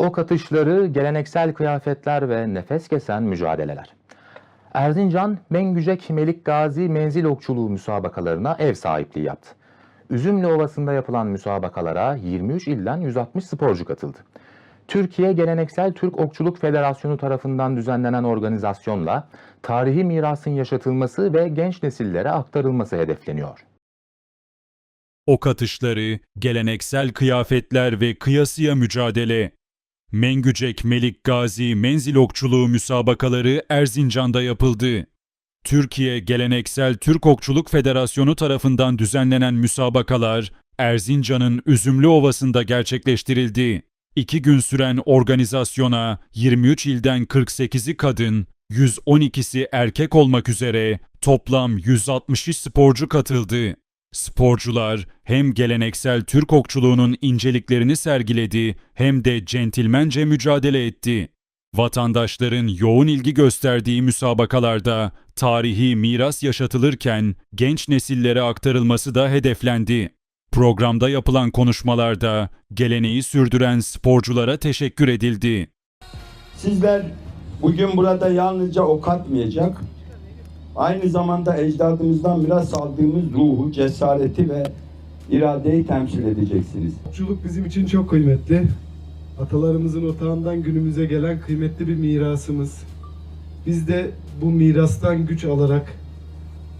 Ok atışları, geleneksel kıyafetler ve nefes kesen mücadeleler. Erzincan, Mengücek Melik Gazi menzil okçuluğu müsabakalarına ev sahipliği yaptı. Üzümlü Ovası'nda yapılan müsabakalara 23 ilden 160 sporcu katıldı. Türkiye Geleneksel Türk Okçuluk Federasyonu tarafından düzenlenen organizasyonla tarihi mirasın yaşatılması ve genç nesillere aktarılması hedefleniyor. ok atışları, geleneksel kıyafetler ve kıyasıya mücadele. Mengücek Melik Gazi menzil okçuluğu müsabakaları Erzincan'da yapıldı. Türkiye Geleneksel Türk Okçuluk Federasyonu tarafından düzenlenen müsabakalar Erzincan'ın Üzümlü Ovası'nda gerçekleştirildi. İki gün süren organizasyona 23 ilden 48'i kadın, 112'si erkek olmak üzere toplam 160 sporcu katıldı. Sporcular hem geleneksel Türk okçuluğunun inceliklerini sergiledi hem de centilmence mücadele etti. Vatandaşların yoğun ilgi gösterdiği müsabakalarda tarihi miras yaşatılırken genç nesillere aktarılması da hedeflendi. Programda yapılan konuşmalarda geleneği sürdüren sporculara teşekkür edildi. Sizler bugün burada yalnızca ok atmayacak, aynı zamanda ecdadımızdan miras aldığımız ruhu, cesareti ve iradeyi temsil edeceksiniz. Okçuluk bizim için çok kıymetli. Atalarımızın otağından günümüze gelen kıymetli bir mirasımız. Biz de bu mirastan güç alarak,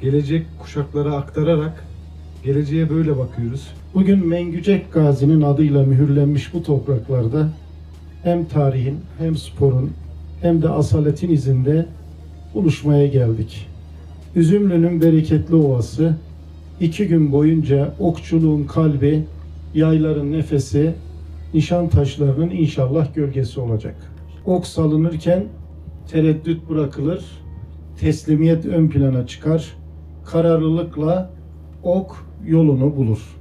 gelecek kuşaklara aktararak geleceğe böyle bakıyoruz. Bugün Mengücek Gazi'nin adıyla mühürlenmiş bu topraklarda hem tarihin hem sporun hem de asaletin izinde buluşmaya geldik. Üzümlü'nün bereketli ovası iki gün boyunca okçuluğun kalbi, yayların nefesi, nişan taşlarının inşallah gölgesi olacak. Ok salınırken tereddüt bırakılır, teslimiyet ön plana çıkar, kararlılıkla ok yolunu bulur.